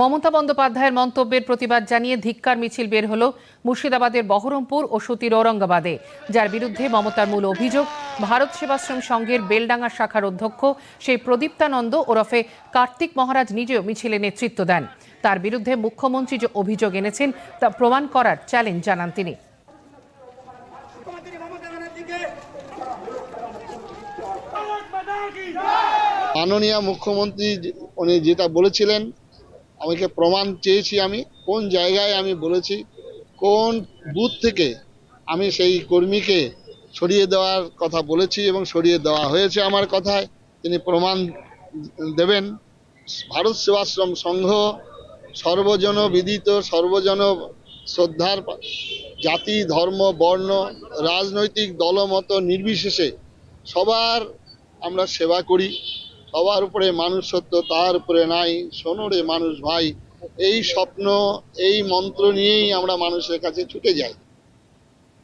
মমতা বন্দ্যোপাধ্যায়ের মন্তব্যের প্রতিবাদ জানিয়ে ধিক্কার মিছিল বের হল মুর্শিদাবাদের বহরমপুর ও সুতির ঔরঙ্গাবাদে, যার বিরুদ্ধে মমতার মূল অভিযোগ, ভারত সেবাশ্রম সংঘের বেলডাঙ্গা শাখার অধ্যক্ষ সেই প্রদীপ্তানন্দ ওরফে কার্তিক মহারাজ নিজেও মিছিলে নেতৃত্ব দেন। তার বিরুদ্ধে মুখ্যমন্ত্রী যে অভিযোগ এনেছেন, তা প্রমাণ করার চ্যালেঞ্জ জানান তিনি। মাননীয় মুখ্যমন্ত্রী উনি যেটা বলেছিলেন আমাকে প্রমাণ চেয়েছি আমি, কোন জায়গায় আমি বলেছি, কোন বুথ থেকে আমি সেই কর্মীকে সরিয়ে দেওয়ার কথা বলেছি এবং সরিয়ে দেওয়া হয়েছে আমার কথায়। তিনি প্রমাণ দেবেন। ভারত সেবাশ্রম সংঘ সর্বজন বিদিত সর্বজন শ্রদ্ধার জাতি, ধর্ম, বর্ণ, রাজনৈতিক দলমত নির্বিশেষে সবার আমরা সেবা করি। সবার উপরে মানুষ সত্য, তার উপরে নাই। সোনরে মানুষ ভাই, এই স্বপ্ন, এই মন্ত্র নিয়েই আমরা মানুষের কাছে ছুটে যাই।